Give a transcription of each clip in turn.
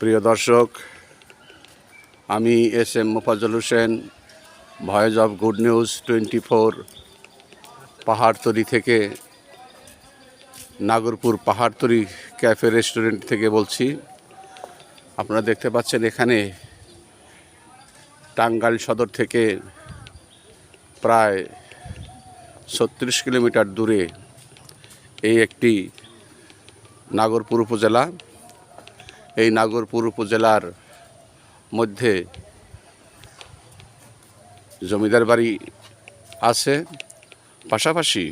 প্রিয় দর্শক, আমি S M Mofazzal Hossain, voice of good news twenty four, Pahartali থেকে নাগরপুর পাহাড়তলি ক্যাফে রেস্টুরেন্ট থেকে বলছি। আপনারা দেখতে পাচ্ছেন এখানে টাঙ্গাইল সদর থেকে প্রায় ছত্রিশ কিলোমিটার দূরে এই একটি নাগরপুর উপজেলা। এই নাগরপুর উপজেলার মধ্যে জমিদার বাড়ি আছে। পাশাপাশি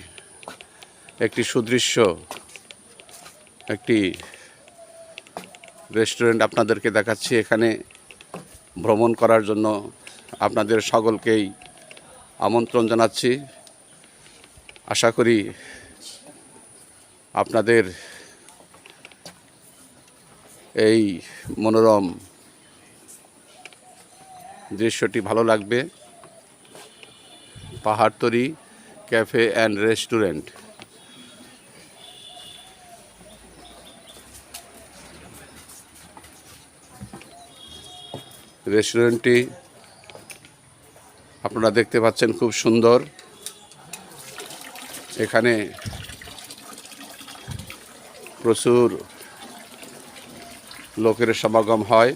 একটি সুদৃশ্য একটি রেস্টুরেন্ট আপনাদেরকে দেখাচ্ছি। এখানে ভ্রমণ করার জন্য আপনাদের সকলকেই আমন্ত্রণ জানাচ্ছি। আশা করি আপনাদের এই মনোরম দৃশ্যটি ভালো লাগবে। Pahartali cafe and restaurant. রেস্টুরেন্টটি আপনারা দেখতে পাচ্ছেন খুব সুন্দর। এখানে প্রচুর লোকের সমাগম হয়।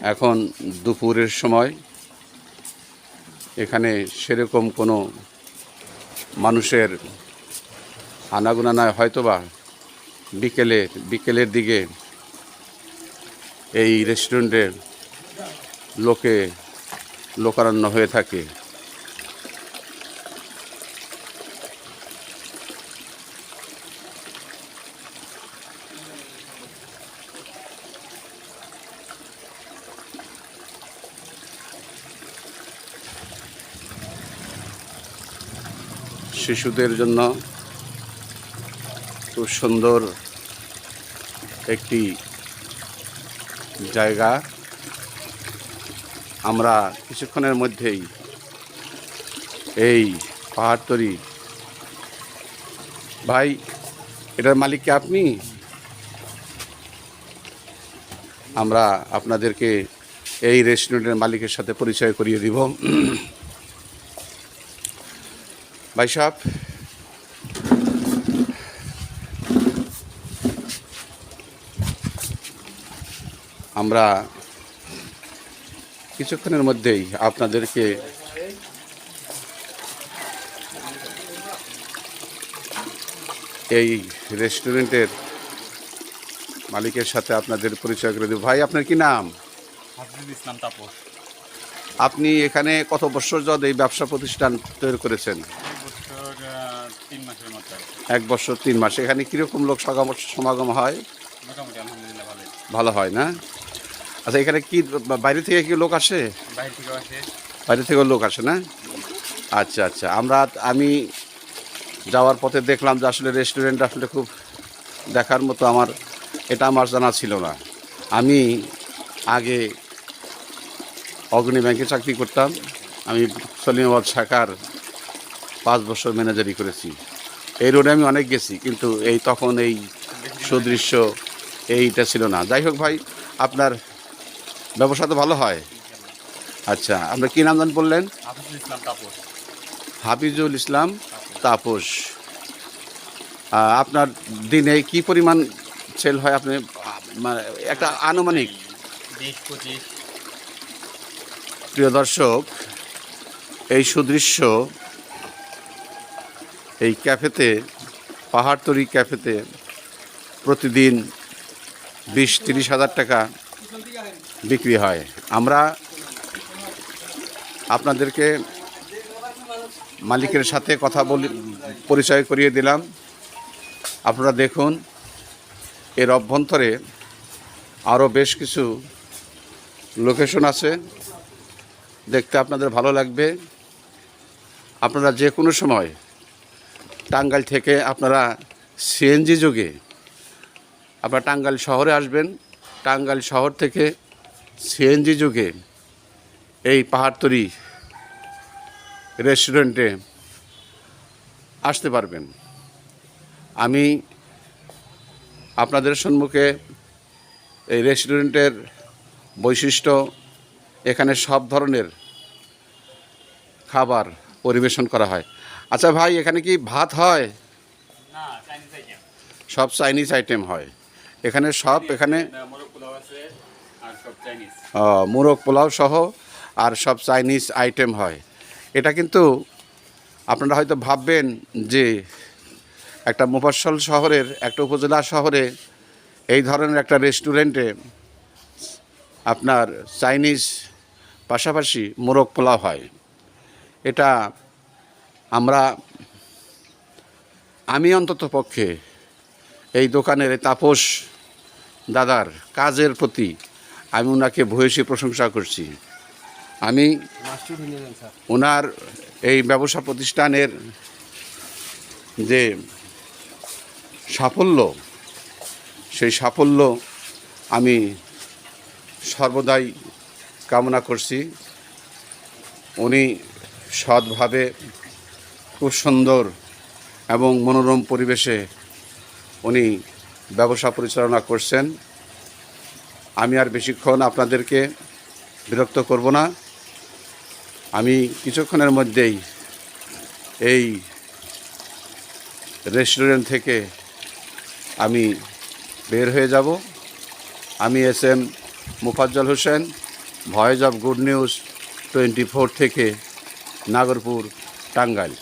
এখন দুপুরের সময়। এখানে সেরকম কোনো মানুষের আনাগোনা নয় হয়তোবা বিকেলে, বিকেলের দিকে এই রেস্টুরেন্টে লোকে লোকারণ্য হয়ে থাকে। শিশুদের জন্য খুব সুন্দর একটি জায়গা। আমরা কিছুক্ষণের মধ্যেই এই পাহাড়তরি ভাই, এটার মালিক কি আপনি? আমরা আপনাদেরকে এই রেস্টুরেন্টের মালিকের সাথে পরিচয় করিয়ে দিব। ভাই সাহেব আমরা কিছুক্ষণের মধ্যেই আপনাদেরকে এই রেস্টুরেন্টের মালিকের সাথে আপনাদের পরিচয় করে দেব। ভাই আপনার কি নাম? ইসলাম তাপস। আপনি এখানে কত বছর যাবত এই ব্যবসা প্রতিষ্ঠান তৈরি করেছেন এক বছর আহ, তিন মাসের মতো আর কি। এক বছর তিন মাস। এখানে কীরকম লোক সমাগম সমাগম হয়? ভালো হয় না? আচ্ছা এখানে কি বাইরে থেকে কি লোক আসে? বাইরে থেকে থেকেও লোক আসে না? আচ্ছা আচ্ছা। আমরা আমি যাওয়ার পথে দেখলাম যে আসলে রেস্টুরেন্ট আসলে খুব দেখার মতো আমার এটা আমার জানা ছিল না। আমি আগে অগ্নি ব্যাংকে চাকরি করতাম। আমি সলিমাবাদ শাখার পাঁচ বছর ম্যানেজারি করেছি। এই রোডে আমি অনেক গেছি কিন্তু এই তখন এই সুদৃশ্য এইটা ছিল না। যাই হোক ভাই আপনার ব্যবসা তো ভালো হয়। আচ্ছা আপনার কী নাম জান বললেন? হাফিজুল ইসলাম তাপস। আপনার দিনে কি পরিমাণ সেল হয়? আপনি একটা আনুমানিক। প্রিয় দর্শক এই সুদৃশ্য এই ক্যাফেতে পাহাড়তরি ক্যাফেতে প্রতিদিন বিশ তিরিশ হাজার টাকা বিক্রি হয়। আমরা আপনাদেরকে মালিকের সাথে কথা বলি, পরিচয় করিয়ে দিলাম। আপনারা দেখুন, এর অভ্যন্তরে আরও বেশ কিছু লোকেশন আছে। দেখতে আপনাদের ভালো লাগবে। আপনারা যে কোনো সময় টাঙ্গাইল থেকে আপনারা সিএনজি যোগে আপনারা টাঙ্গাইল শহরে আসবেন। টাঙ্গাইল শহর থেকে সিএনজি যোগে এই পাহাড়তরি রেস্টুরেন্টে আসতে পারবেন। আমি আপনাদের সম্মুখে এই রেস্টুরেন্টের বৈশিষ্ট্য, এখানে সব ধরনের খাবার পরিবেশন করা হয়। আচ্ছা ভাই এখানে কি ভাত হয়? সব চাইনিজ আইটেম হয়। এখানে সব এখানে মোরগ পোলাও সহ আর সব চাইনিজ আইটেম হয়। এটা কিন্তু আপনারা হয়তো ভাববেন যে একটা মোফাসল শহরের একটা উপজেলা শহরে এই ধরনের একটা রেস্টুরেন্টে আপনার চাইনিজ পাশাপাশি মোরগ পোলাও হয়। এটা আমরা, আমি অন্তত পক্ষে এই দোকানের তাপস দাদার কাজের প্রতি আমি ওনাকে ভূয়সী প্রশংসা করছি। আমি ওনার এই ব্যবসা প্রতিষ্ঠানের যে সাফল্য, সেই সাফল্য আমি সর্বদাই কামনা করছি। উনি সৎভাবে খুব সুন্দর এবং মনোরম পরিবেশে উনি ব্যবসা পরিচালনা করছেন। আমি আর বেশিক্ষণ আপনাদেরকে বিরক্ত করব না। আমি কিছুক্ষণের মধ্যেই এই রেস্টুরেন্ট থেকে আমি বের হয়ে যাব। আমি S M Mufazzal Hossain, voice of good news twenty four থেকে নাগরপুর টাঙ্গাইল।